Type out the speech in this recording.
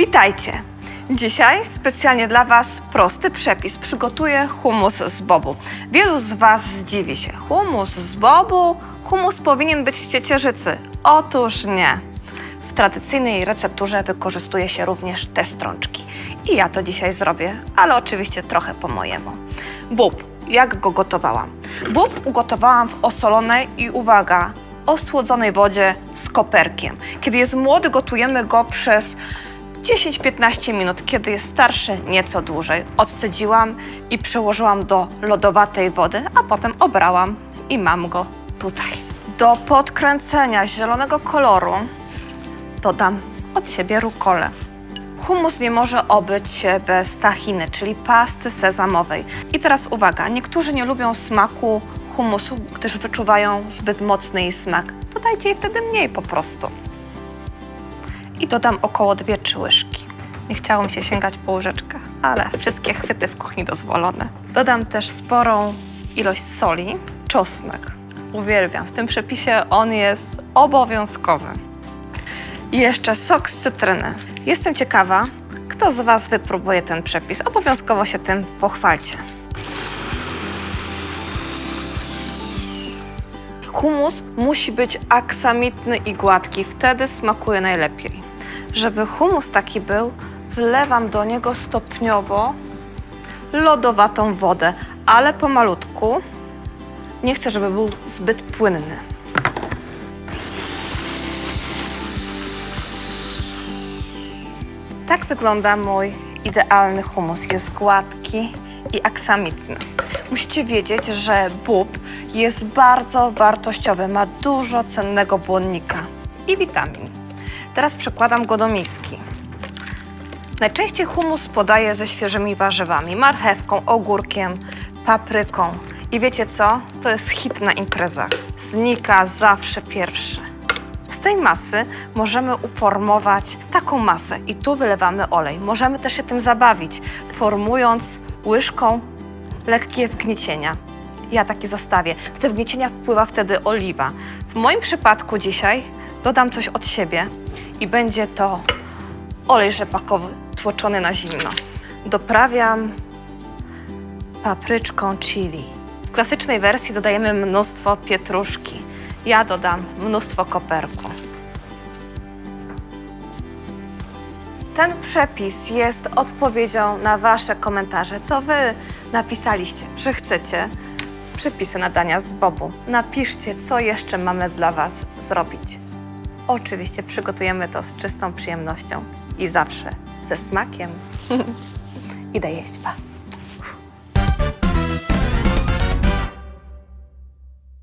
Witajcie! Dzisiaj specjalnie dla Was prosty przepis. Przygotuję humus z bobu. Wielu z Was zdziwi się. Humus z bobu? Humus powinien być z ciecierzycy. Otóż nie. W tradycyjnej recepturze wykorzystuje się również te strączki. I ja to dzisiaj zrobię, ale oczywiście trochę po mojemu. Bób. Jak go gotowałam? Bób ugotowałam w osolonej i uwaga, osłodzonej wodzie z koperkiem. Kiedy jest młody, gotujemy go przez 10-15 minut, kiedy jest starszy, nieco dłużej. Odcedziłam i przełożyłam do lodowatej wody, a potem obrałam i mam go tutaj. Do podkręcenia zielonego koloru dodam od siebie rukolę. Humus nie może obyć się bez tahiny, czyli pasty sezamowej. I teraz uwaga, niektórzy nie lubią smaku humusu, gdyż wyczuwają zbyt mocny jej smak. Dodajcie jej wtedy mniej po prostu i dodam około 2-3 łyżki. Nie chciało mi się sięgać po łyżeczkę, ale wszystkie chwyty w kuchni dozwolone. Dodam też sporą ilość soli, czosnek. Uwielbiam. W tym przepisie on jest obowiązkowy. I jeszcze sok z cytryny. Jestem ciekawa, kto z Was wypróbuje ten przepis. Obowiązkowo się tym pochwalcie. Humus musi być aksamitny i gładki, wtedy smakuje najlepiej. Żeby humus taki był, wlewam do niego stopniowo lodowatą wodę, ale pomalutku. Nie chcę, żeby był zbyt płynny. Tak wygląda mój idealny humus. Jest gładki i aksamitny. Musicie wiedzieć, że bób jest bardzo wartościowy, ma dużo cennego błonnika i witamin. Teraz przekładam go do miski. Najczęściej humus podaję ze świeżymi warzywami, marchewką, ogórkiem, papryką. I wiecie co? To jest hit na imprezach. Znika zawsze pierwszy. Z tej masy możemy uformować taką masę i tu wylewamy olej. Możemy też się tym zabawić, formując łyżką lekkie wgniecienia. Ja takie zostawię. W te wgniecienia wpływa wtedy oliwa. W moim przypadku dzisiaj dodam coś od siebie i będzie to olej rzepakowy tłoczony na zimno. Doprawiam papryczką chili. W klasycznej wersji dodajemy mnóstwo pietruszki. Ja dodam mnóstwo koperku. Ten przepis jest odpowiedzią na Wasze komentarze. To Wy napisaliście, że chcecie przepisy na dania z bobu. Napiszcie, co jeszcze mamy dla Was zrobić. Oczywiście przygotujemy to z czystą przyjemnością i zawsze ze smakiem. Idę jeść, pa.